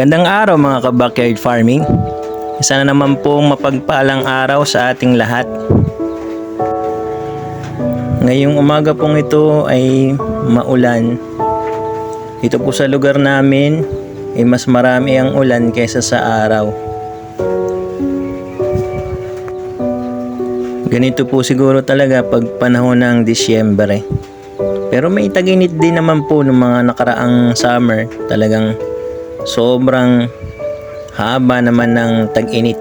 Magandang araw mga ka-backyard farming. Isa na naman pong mapagpalang araw sa ating lahat. Ngayong umaga pong ito ay maulan. Dito po sa lugar namin ay mas marami ang ulan kaysa sa araw. Ganito po siguro talaga pag panahon ng Disyembre. Pero may taginit din naman po ng mga nakaraang summer. Talagang sobrang haba naman ng tag-init.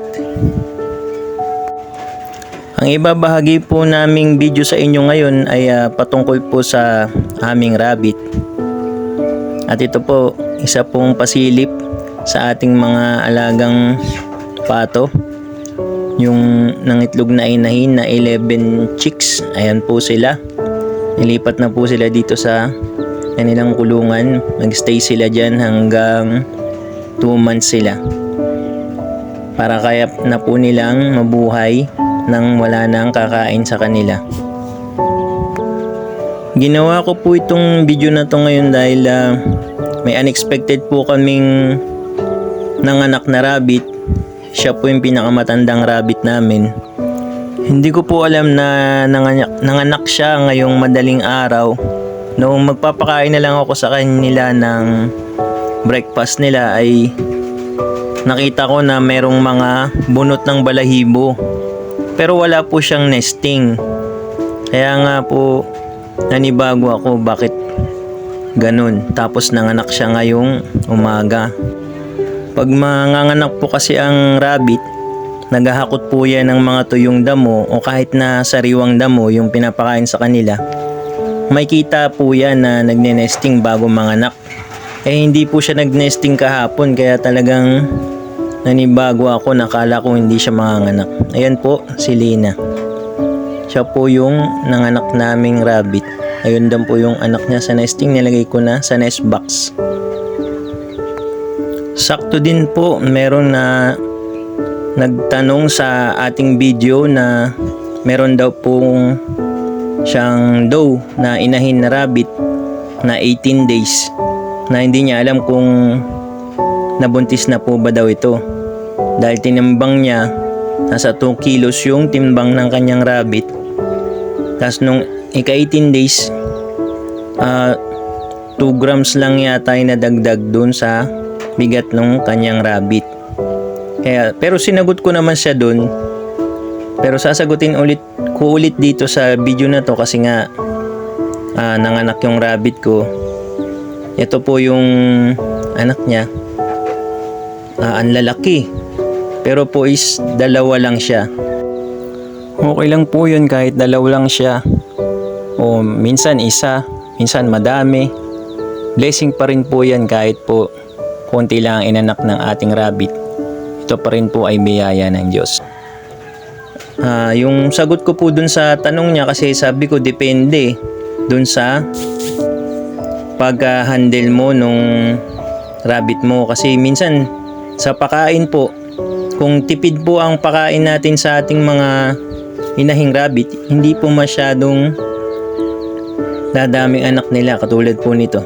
Ang ibabahagi po naming video sa inyo ngayon ay ah, patungkol po sa aming rabbit. At ito po, isa pong pasilip sa ating mga alagang pato. Yung nangitlog na inahin na 11 chicks, ayan po sila. Nilipat na po sila dito sa kanilang kulungan. Nagstay sila dyan hanggang 2 months sila. Para kaya na po nilang mabuhay nang wala nang kakain sa kanila. Ginawa ko po itong video na to ngayon dahil ah, may unexpected po kaming nanganak na rabbit. Siya po yung pinakamatandang rabbit namin. Hindi ko po alam na nanganak, nanganak siya ngayong madaling araw. Noong magpapakain na lang ako sa kanila ng breakfast nila ay nakita ko na merong mga bunot ng balahibo. Pero wala po siyang nesting. Kaya nga po nanibago ako bakit ganun. Tapos nanganak siya ngayong umaga. Pag manganganak po kasi ang rabbit, naghahakot po yan ng mga tuyong damo o kahit na sariwang damo yung pinapakain sa kanila. May kita po yan na nagne-nesting bago manganak. Eh hindi po siya nag-nesting kahapon kaya talagang nanibago ako nakala ko hindi siya manganganak. Ayan po si Lina. Siya po yung nanganak naming rabbit. Ayun din po yung anak niya sa nesting nilagay ko na sa nest box. Sakto din po meron na nagtanong sa ating video na meron daw pong siyang doe na inahin na rabbit na 18 days na hindi niya alam kung nabuntis na po ba daw ito. Dahil tinimbang niya nasa 2 kilos yung timbang ng kanyang rabbit. Tapos nung ika 18 days, ah 2 grams lang yata yung nadagdag dun sa bigat ng kanyang rabbit. Kaya, pero sinagot ko naman siya dun. Pero sasagutin ulit ko ulit dito sa video na to kasi nga ah, nanganak yung rabbit ko. Ito po yung anak niya. Ah, ang lalaki. Pero po is dalawa lang siya. Okay lang po yun kahit dalawa lang siya. O minsan isa, minsan madami. Blessing pa rin po yan kahit po konti lang ang inanak ng ating rabbit. Ito pa rin po ay biyaya ng Diyos. Ah, yung sagot ko po dun sa tanong niya kasi sabi ko depende dun sa pag-handle mo nung rabbit mo. Kasi minsan sa pakain po kung tipid po ang pakain natin sa ating mga inahing rabbit hindi po masyadong dadaming anak nila katulad po nito.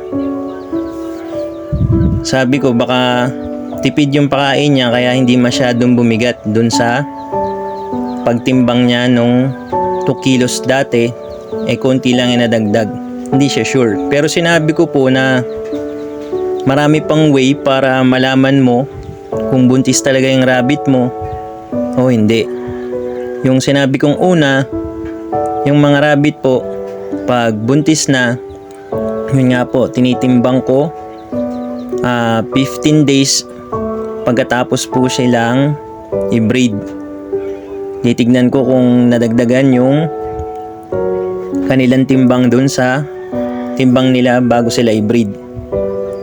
Sabi ko baka tipid yung pakain niya kaya hindi masyadong bumigat dun sa pagtimbang niya nung 2 kilos dati eh konti lang yung nadagdag. Hindi siya sure. Pero sinabi ko po na marami pang way para malaman mo kung buntis talaga yung rabbit mo o hindi. Yung sinabi kong una yung mga rabbit po pag buntis na yun nga po tinitimbang ko ah, 15 days pagkatapos po silang i-breed. Titignan ko kung nadagdagan yung kanilang timbang dun sa timbang nila bago sila i-breed.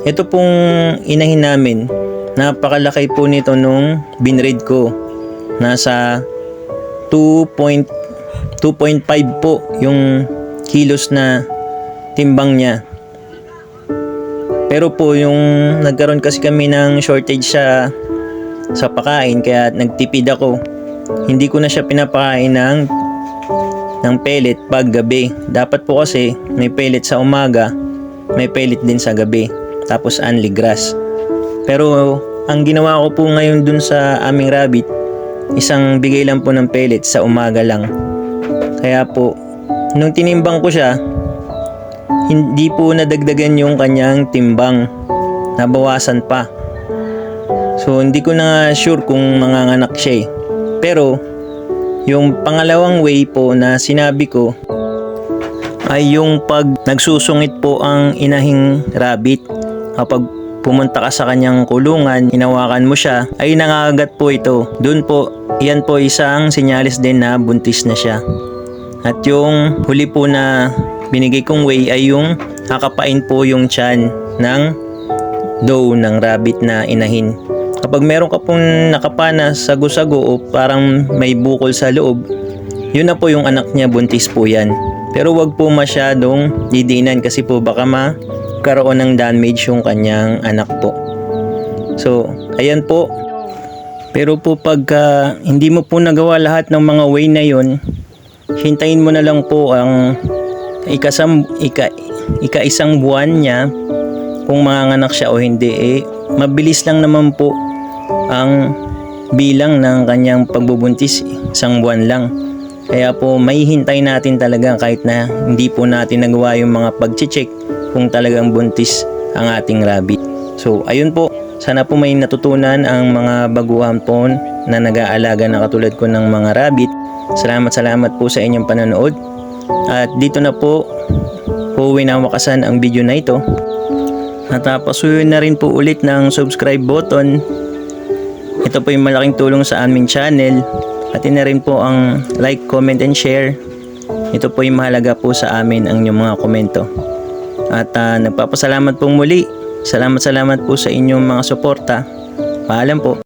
Ito pong inahin namin, napakalaki po nito nung binread ko. Nasa 2.2.5 po yung kilos na timbang niya. Pero po yung nagkaroon kasi kami ng shortage sa sa pakain kaya nagtipid ako. Hindi ko na siya pinapakain ng ng pellet pag gabi. Dapat po kasi may pellet sa umaga, may pellet din sa gabi. Tapos only grass. Pero ang ginawa ko po ngayon dun sa aming rabbit, isang bigay lang po ng pellet sa umaga lang. Kaya po, nung tinimbang ko siya, hindi po nadagdagan yung kanyang timbang. Nabawasan pa. So, hindi ko na sure kung manganganak siya eh. Pero, yung pangalawang way po na sinabi ko ay yung pag nagsusungit po ang inahing rabbit. Kapag pumunta ka sa kanyang kulungan, inawakan mo siya, ay nangagat po ito. Doon po, yan po isang sinyalis din na buntis na siya. At yung huli po na binigay kong way ay yung kakapain po yung tiyan ng doe ng rabbit na inahin. Kapag meron ka pong nakapana sago-sago o parang may bukol sa loob, yun na po yung anak niya, buntis po yan. Pero wag po masyadong didiinan kasi po baka magkaroon ng damage yung kanyang anak po. So, ayan po. Pero po pagka hindi mo po nagawa lahat ng mga way na yun, hintayin mo na lang po ang ikasam, ika, ika isang buwan niya kung manganganak siya o hindi eh mabilis lang naman po ang bilang ng kanyang pagbubuntis isang buwan lang. Kaya po may hintay natin talaga kahit na hindi po natin nagawa yung mga pag-check kung talagang buntis ang ating rabbit so ayun po. Sana po may natutunan ang mga baguhan po na nag-aalaga na katulad ko ng mga rabbit. Salamat salamat po sa inyong panonood. At dito na po po winawakasan ang video na ito. At pasuyin na rin po ulit ng subscribe button. Ito po yung malaking tulong sa aming channel. At na rin po ang like, comment, and share. Ito po yung mahalaga po sa amin ang inyong mga komento. At uh, nagpapasalamat po muli. Salamat salamat po sa inyong mga suporta. Paalam po.